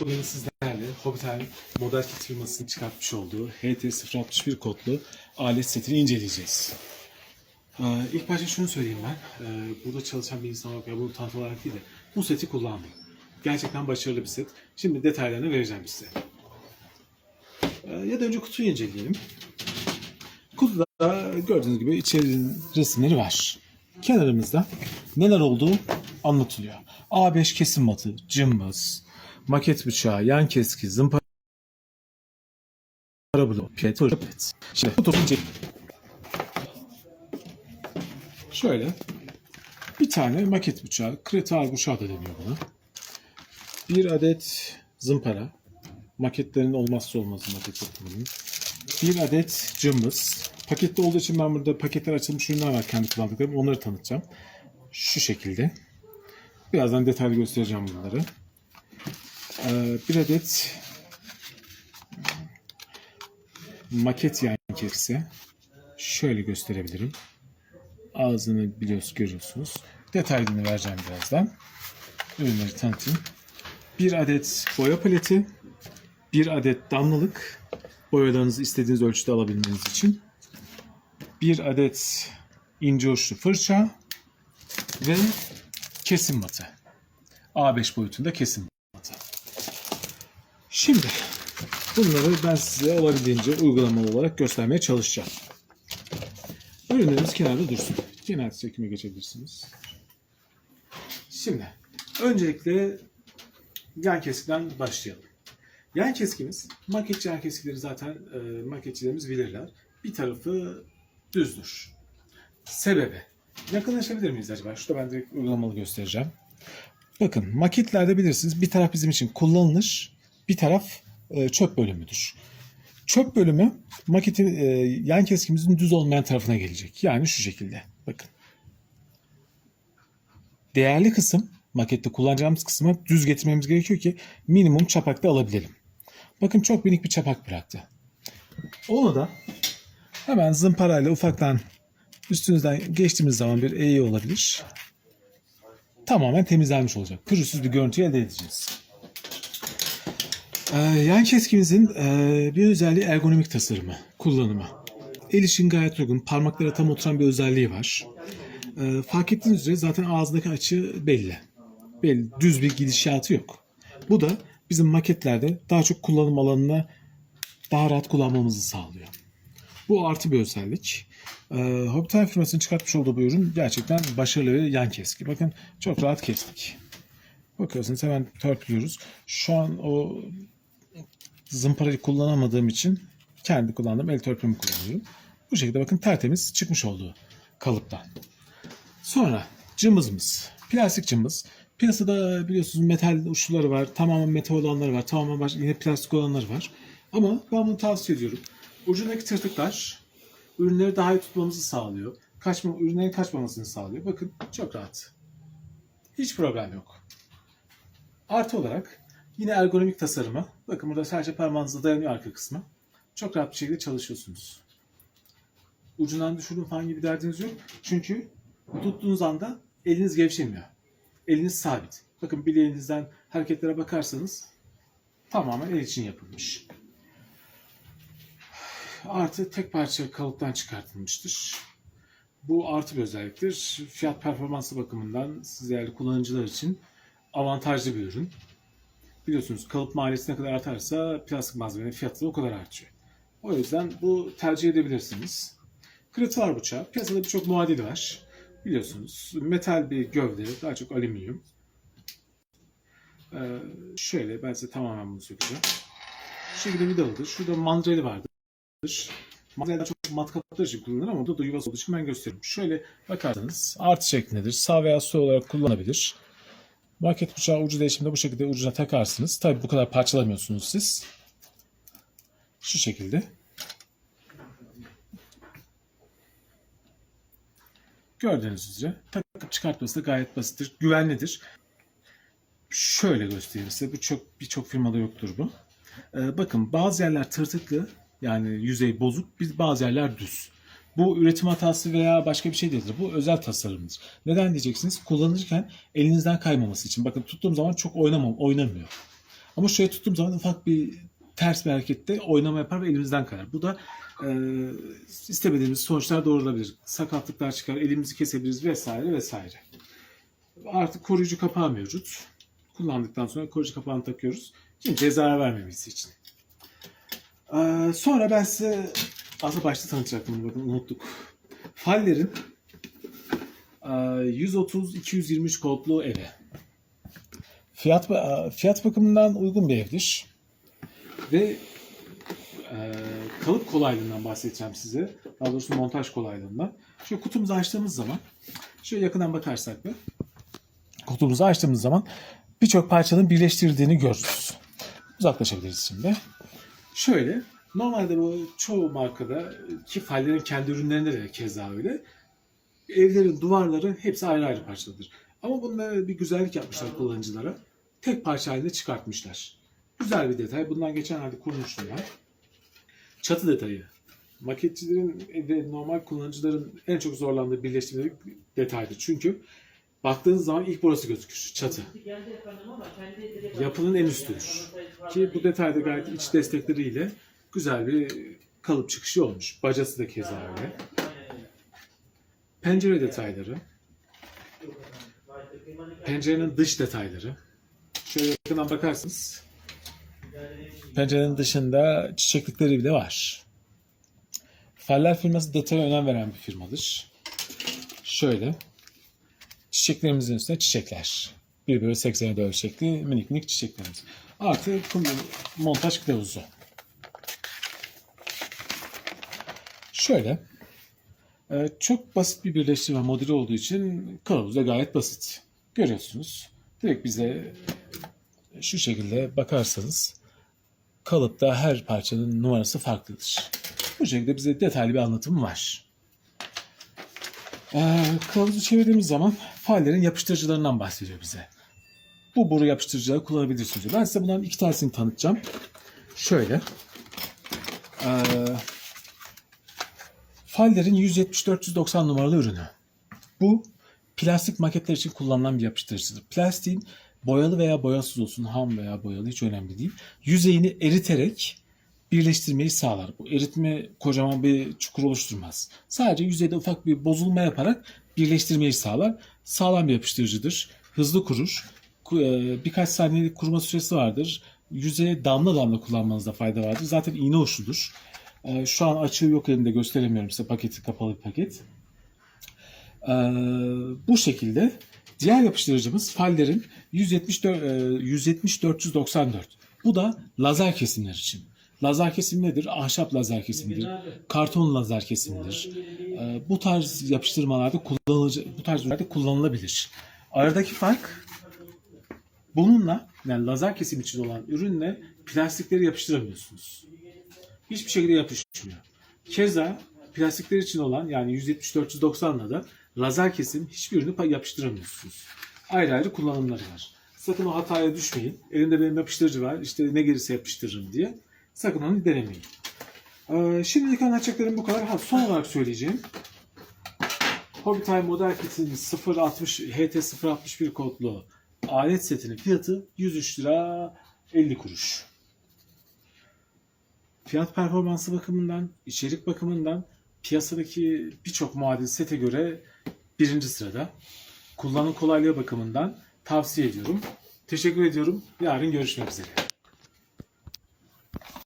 Bugün sizlerle Hobitel Model Kit firmasının çıkartmış olduğu HT061 kodlu alet setini inceleyeceğiz. Ee, ilk başta şunu söyleyeyim ben. Ee, burada çalışan bir insan olarak ya bunu tanıtım olarak değil de bu seti kullandım. Gerçekten başarılı bir set. Şimdi detaylarını vereceğim size. Ee, ya da önce kutuyu inceleyelim. Kutuda gördüğünüz gibi içerinin resimleri var. Kenarımızda neler olduğu anlatılıyor. A5 kesim matı, cımbız, maket bıçağı, yan keski, zımpara blok, pet, pet. Şimdi ince- Şöyle bir tane maket bıçağı, kretar bıçağı da deniyor buna. Bir adet zımpara, maketlerin olmazsa olmazı maket yapımının. Bir adet cımbız. Pakette olduğu için ben burada paketler açılmış ürünler var kendi kullandıklarım. Onları tanıtacağım. Şu şekilde. Birazdan detaylı göstereceğim bunları. Ee, bir adet maket yan kesisi. Şöyle gösterebilirim. Ağzını biliyorsunuz, görüyorsunuz. Detaylarını vereceğim birazdan. Ürünleri tanıtayım. Bir adet boya paleti. Bir adet damlalık. Boyalarınızı istediğiniz ölçüde alabilmeniz için. Bir adet ince uçlu fırça. Ve kesim matı. A5 boyutunda kesim. Şimdi bunları ben size olabildiğince uygulamalı olarak göstermeye çalışacağım. Ürünlerimiz kenarda dursun. Kenar çekime geçebilirsiniz. Şimdi öncelikle yan keskiden başlayalım. Yan keskimiz, maketçi yan keskileri zaten e, maketçilerimiz bilirler. Bir tarafı düzdür. Sebebi. Yakınlaşabilir miyiz acaba? Şurada ben direkt uygulamalı göstereceğim. Bakın maketlerde bilirsiniz bir taraf bizim için kullanılır, bir taraf e, çöp bölümüdür. Çöp bölümü maketin e, yan keskimizin düz olmayan tarafına gelecek. Yani şu şekilde. Bakın. Değerli kısım, makette kullanacağımız kısmı düz getirmemiz gerekiyor ki minimum çapakta alabilelim. Bakın çok minik bir çapak bıraktı. Onu da hemen zımparayla ufaktan üstünüzden geçtiğimiz zaman bir eği olabilir. Tamamen temizlenmiş olacak. Pürüzsüz bir görüntü elde edeceğiz. Ee, yan keskimizin e, bir özelliği ergonomik tasarımı, kullanımı. El için gayet uygun, parmaklara tam oturan bir özelliği var. Ee, fark ettiğiniz üzere zaten ağzındaki açı belli. Belli, düz bir gidişatı yok. Bu da bizim maketlerde daha çok kullanım alanına daha rahat kullanmamızı sağlıyor. Bu artı bir özellik. Ee, Hobital firmasının çıkartmış olduğu bu ürün gerçekten başarılı ve yan keski. Bakın çok rahat kestik. Bakıyorsunuz hemen törpülüyoruz. Şu an o zımparayı kullanamadığım için kendi kullandığım el törpümü kullanıyorum. Bu şekilde bakın tertemiz çıkmış oldu kalıptan. Sonra cımbızımız. Plastik cımbız. Piyasada biliyorsunuz metal uçluları var. Tamamen metal olanları var. Tamamen başka, yine plastik olanları var. Ama ben bunu tavsiye ediyorum. Ucundaki tırtıklar ürünleri daha iyi tutmamızı sağlıyor. Kaçma, ürünlerin kaçmamasını sağlıyor. Bakın çok rahat. Hiç problem yok. Artı olarak yine ergonomik tasarımı. Bakın burada sadece parmağınızla dayanıyor arka kısmı. Çok rahat bir şekilde çalışıyorsunuz. Ucundan düşürün falan gibi derdiniz yok. Çünkü tuttuğunuz anda eliniz gevşemiyor. Eliniz sabit. Bakın bileğinizden hareketlere bakarsanız tamamen el için yapılmış. Artı tek parça kalıptan çıkartılmıştır. Bu artı bir özelliktir. Fiyat performansı bakımından siz değerli kullanıcılar için avantajlı bir ürün. Biliyorsunuz kalıp maliyeti ne kadar artarsa plastik malzemenin fiyatı da o kadar artıyor. O yüzden bu tercih edebilirsiniz. Kriter bıçağı. Piyasada birçok muadili var. Biliyorsunuz metal bir gövde, daha çok alüminyum. Ee, şöyle ben size tamamen bunu sökeceğim. Şu şekilde vidalıdır. Şurada mandreli vardır. Mandreli çok matkaplar için kullanılır ama burada da yuvası olduğu için ben gösteriyorum. Şöyle bakarsanız artı şeklindedir. Sağ veya sol olarak kullanabilir. Maket bıçağı ucu değişiminde bu şekilde ucuna takarsınız. Tabi bu kadar parçalamıyorsunuz siz. Şu şekilde. Gördüğünüz üzere takıp çıkartması da gayet basittir. Güvenlidir. Şöyle göstereyim size. Bu çok birçok firmada yoktur bu. Ee, bakın bazı yerler tırtıklı yani yüzey bozuk, biz bazı yerler düz. Bu üretim hatası veya başka bir şey değildir. Bu özel tasarımdır. Neden diyeceksiniz? Kullanırken elinizden kaymaması için. Bakın tuttuğum zaman çok oynamam, oynamıyor. Ama şöyle tuttuğum zaman ufak bir ters bir harekette oynama yapar ve elimizden kayar. Bu da e, istemediğimiz sonuçlar doğurulabilir. Sakatlıklar çıkar, elimizi kesebiliriz vesaire vesaire. Artık koruyucu kapağı mevcut. Kullandıktan sonra koruyucu kapağını takıyoruz. Kimseye zarar vermemesi için. Ee, sonra ben size aslında başta tanıtacaktım bakın unuttuk. Faller'in e, 130-223 kodlu evi. Fiyat e, fiyat bakımından uygun bir evdir. Ve e, kalıp kolaylığından bahsedeceğim size. Daha doğrusu montaj kolaylığından. Şöyle kutumuzu açtığımız zaman şöyle yakından bakarsak bir kutumuzu açtığımız zaman birçok parçanın birleştirdiğini görürüz. Uzaklaşabiliriz şimdi. Şöyle normalde bu çoğu markada ki fallerin kendi ürünlerinde de keza öyle evlerin duvarları hepsi ayrı ayrı parçalıdır. Ama bunda bir güzellik yapmışlar kullanıcılara. Tek parça halinde çıkartmışlar. Güzel bir detay. Bundan geçenlerde kurmuştum ben. Çatı detayı. Maketçilerin ve normal kullanıcıların en çok zorlandığı birleştirmeleri detaydır. Çünkü baktığınız zaman ilk burası gözükür. Çatı. Yapının en üstüdür. Ki bu detayda gayet iç destekleriyle güzel bir kalıp çıkışı olmuş. Bacası da keza öyle. Pencere detayları. Pencerenin dış detayları. Şöyle yakından bakarsınız. Pencerenin dışında çiçeklikleri bile var. Feller firması detaya önem veren bir firmadır. Şöyle. Çiçeklerimizin üstüne çiçekler. 1 bölü 80'e ölçekli minik minik çiçeklerimiz. Artı montaj kılavuzu. Şöyle. Ee, çok basit bir birleştirme modeli olduğu için kılavuz da gayet basit. Görüyorsunuz. Direkt bize şu şekilde bakarsanız kalıpta her parçanın numarası farklıdır. Bu şekilde bize detaylı bir anlatım var. Ee, kılavuzu çevirdiğimiz zaman faillerin yapıştırıcılarından bahsediyor bize. Bu boru yapıştırıcıları kullanabilirsiniz. Ben size bunların iki tanesini tanıtacağım. Şöyle. Ee, Faller'in 170-490 numaralı ürünü. Bu plastik maketler için kullanılan bir yapıştırıcıdır. Plastiğin boyalı veya boyasız olsun, ham veya boyalı hiç önemli değil. Yüzeyini eriterek birleştirmeyi sağlar. Bu eritme kocaman bir çukur oluşturmaz. Sadece yüzeyde ufak bir bozulma yaparak birleştirmeyi sağlar. Sağlam bir yapıştırıcıdır. Hızlı kurur. Ku- e, Birkaç saniyelik kuruma süresi vardır. Yüzeye damla damla kullanmanızda fayda vardır. Zaten iğne uçludur. Ee, Şu an açığı yok elimde gösteremiyorum size paketi kapalı bir paket. Ee, bu şekilde diğer yapıştırıcımız Faller'in 174 e, 170 Bu da lazer kesimler için. Lazer kesim nedir? Ahşap lazer kesimidir. Karton lazer kesimidir. Ee, bu tarz yapıştırmalarda kullanıcı bu tarz ürünlerde kullanılabilir. Aradaki fark bununla yani lazer kesim için olan ürünle plastikleri yapıştıramıyorsunuz hiçbir şekilde yapışmıyor. Keza plastikler için olan yani 170-490'la da lazer kesim hiçbir ürünü pa- yapıştıramıyorsunuz. Ayrı ayrı kullanımları var. Sakın o hataya düşmeyin. Elimde benim yapıştırıcı var. İşte ne gelirse yapıştırırım diye. Sakın onu denemeyin. Ee, şimdilik anlatacaklarım bu kadar. Ha, son olarak söyleyeceğim. Hobby Time Model Kit'in 060 HT 061 kodlu alet setinin fiyatı 103 lira 50 kuruş. Fiyat performansı bakımından, içerik bakımından piyasadaki birçok muadil sete göre birinci sırada. Kullanım kolaylığı bakımından tavsiye ediyorum. Teşekkür ediyorum. Yarın görüşmek üzere.